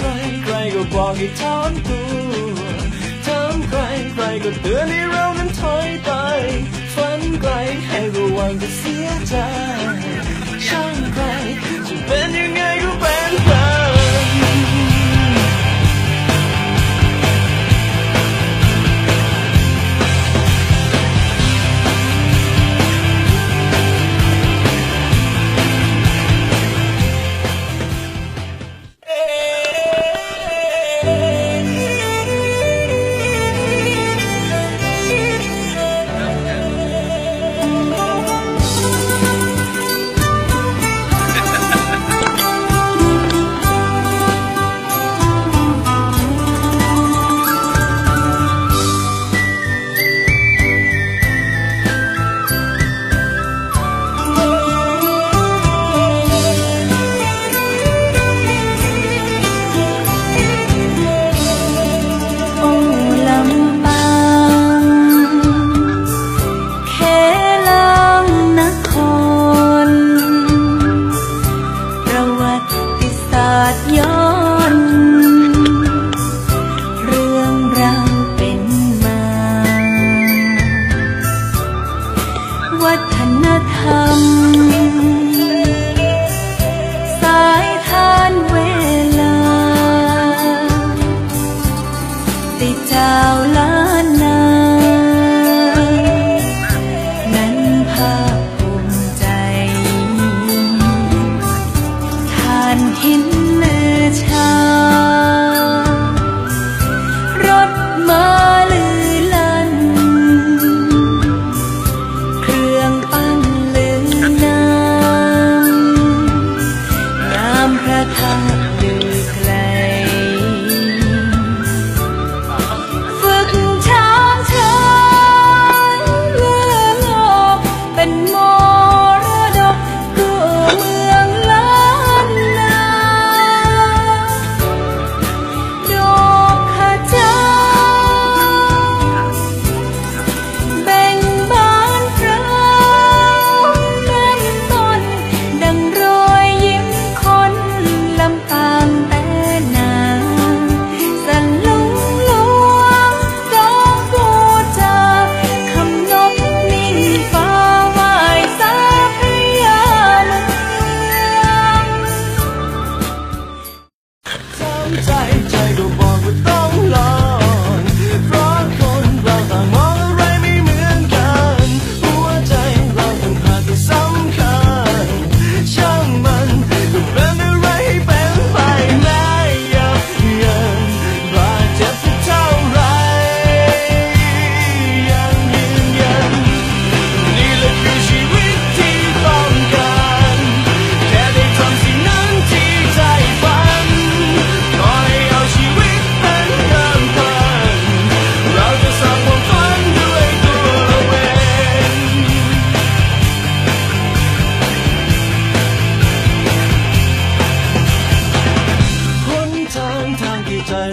ใครใครก็บอกให้ถามตัวถามใครใครก็เตือนให้เรานั้นถอยไปฝันไกลให้ระวังจะเสียใจ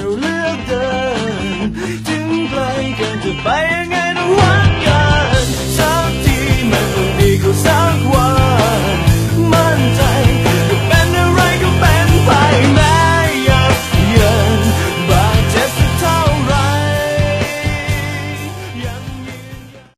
รู้เลือกเดินถึงไกลเกินจะไปยังไง